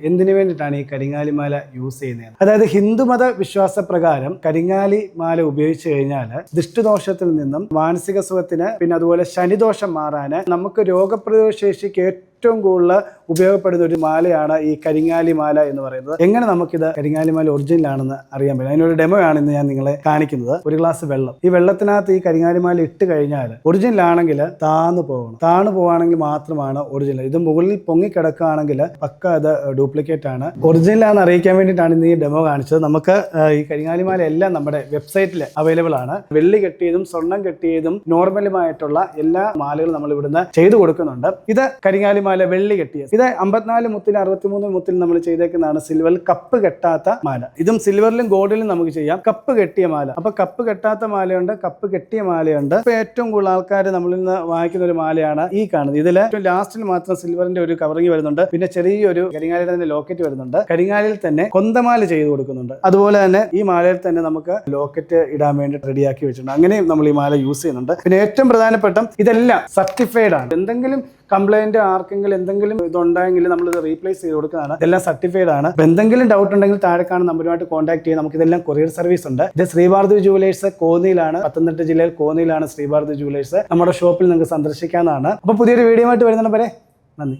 എന്തിനു വേണ്ടിയിട്ടാണ് ഈ കരിങ്ങാലി മാല യൂസ് ചെയ്യുന്നത്? അതായത് ഹിന്ദുമത വിശ്വാസ പ്രകാരം കരിങ്ങാലി മാല ഉപയോഗിച്ച് കഴിഞ്ഞാൽ ദൃഷ്ടിദോഷത്തിൽ നിന്നും മാനസിക സുഖത്തിന് പിന്നെ അതുപോലെ ശനിദോഷം മാറാന് നമുക്ക് രോഗപ്രതിരോധ ശേഷിക്ക് ഏറ്റവും കൂടുതൽ ഉപയോഗപ്പെടുന്ന ഒരു മാലയാണ് ഈ കരിങ്ങാലി മാല എന്ന് പറയുന്നത്. എങ്ങനെ നമുക്കിത് കരിങ്ങാലി മാല ഒറിജിനൽ ആണെന്ന് അറിയാൻ പറ്റും അതിനൊരു ഡെമോ ആണ് ഇന്ന് ഞാൻ നിങ്ങളെ കാണിക്കുന്നത്. ഒരു ഗ്ലാസ് വെള്ളം. ഈ വെള്ളത്തിനകത്ത് ഈ കരിങ്ങാലി മാല ഇട്ട് കഴിഞ്ഞാൽ ഒറിജിനൽ ആണെങ്കിൽ താന്നു പോകണം. താണു പോവാണെങ്കിൽ മാത്രമാണ് ഒറിജിനൽ ഇത് മുകളിൽ പൊങ്ങി കിടക്കുകയാണെങ്കിൽ പക്ക അത് ഡ്യൂപ്ലിക്കേറ്റ് ആണ്. ഒറിജിനൽ ആണെന്ന് അറിയിക്കാൻ വേണ്ടിയിട്ടാണ് ഇന്ന് ഈ ഡെമോ കാണിച്ചത്. നമുക്ക് ഈ കരിങ്ങാലി മാല എല്ലാം നമ്മുടെ വെബ്സൈറ്റിൽ അവൈലബിൾ ആണ്. വെള്ളി കെട്ടിയതും സ്വർണം കെട്ടിയതും നോർമലുമായിട്ടുള്ള എല്ലാ മാലകളും നമ്മൾ ഇവിടുന്ന് ചെയ്തു കൊടുക്കുന്നുണ്ട്. ഇത് കരിങ്ങാലി മാല വെള്ളി കെട്ടിയത് ഇത് അമ്പത്തിനാല് മുത്തിൽ അറുപത്തിമൂന്ന് മുത്തിൽ നമ്മൾ ചെയ്തേക്കുന്നതാണ് സിൽവറിൽ കപ്പ് കെട്ടാത്ത മാല. ഇതും സിൽവറിലും ഗോൾഡിലും നമുക്ക് ചെയ്യാം. കപ്പ് കെട്ടിയ മാല. അപ്പൊ കപ്പ് കെട്ടാത്ത മാലയുണ്ട് കപ്പ് കെട്ടിയ മാലയുണ്ട്. ഇപ്പൊ ഏറ്റവും കൂടുതൽ ആൾക്കാർ നമ്മളിൽ നിന്ന് വാങ്ങിക്കുന്ന ഒരു മാലയാണ് ഈ കാണുന്നത്. ഇതിൽ ഏറ്റവും ലാസ്റ്റിൽ മാത്രം സിൽവറിന്റെ ഒരു കവറിങ് വരുന്നുണ്ട്. പിന്നെ ചെറിയൊരു കരിങ്ങാലിയുടെ തന്നെ ലോക്കറ്റ് വരുന്നുണ്ട്. കരിങ്ങാലിൽ തന്നെ കൊന്തമാല ചെയ്ത് കൊടുക്കുന്നുണ്ട്. അതുപോലെ തന്നെ ഈ മാലയിൽ തന്നെ നമുക്ക് ലോക്കറ്റ് ഇടാൻ വേണ്ടി റെഡിയാക്കി വെച്ചിട്ടുണ്ട്. അങ്ങനെയും നമ്മൾ ഈ മാല യൂസ് ചെയ്യുന്നുണ്ട്. പിന്നെ ഏറ്റവും പ്രധാനപ്പെട്ട ഇതെല്ലാം സർട്ടിഫൈഡ് ആണ്. എന്തെങ്കിലും കംപ്ലൈന്റ് ആർക്കെങ്കിലും എന്തെങ്കിലും ഇതുണ്ടെങ്കിൽ നമ്മൾ ഇത് റീപ്ലേസ് ചെയ്ത് കൊടുക്കുന്നതാണ്. ഇതെല്ലാം സർട്ടിഫൈഡ് ആണ്. എന്തെങ്കിലും ഡൗട്ട് ഉണ്ടെങ്കിൽ താഴെ കാണുന്ന നമ്പറുമായിട്ട് കോൺടാക്ട് ചെയ്യാം. നമുക്ക് ഇതെല്ലാം കൊറിയർ സർവീസ് ഉണ്ട്. ഇത് ശ്രീഭാരതി ജുവലേഴ്സ് കോന്നിയിലാണ്. പത്തനംതിട്ട ജില്ലയിൽ കോന്നിയിലാണ് ശ്രീഭാരതി ജുവലേഴ്സ് നമ്മുടെ ഷോപ്പിൽ നിങ്ങൾക്ക് സന്ദർശിക്കാനാണ് അപ്പോൾ പുതിയൊരു വീഡിയോ ആയിട്ട് വരുന്നവരെ നന്ദി.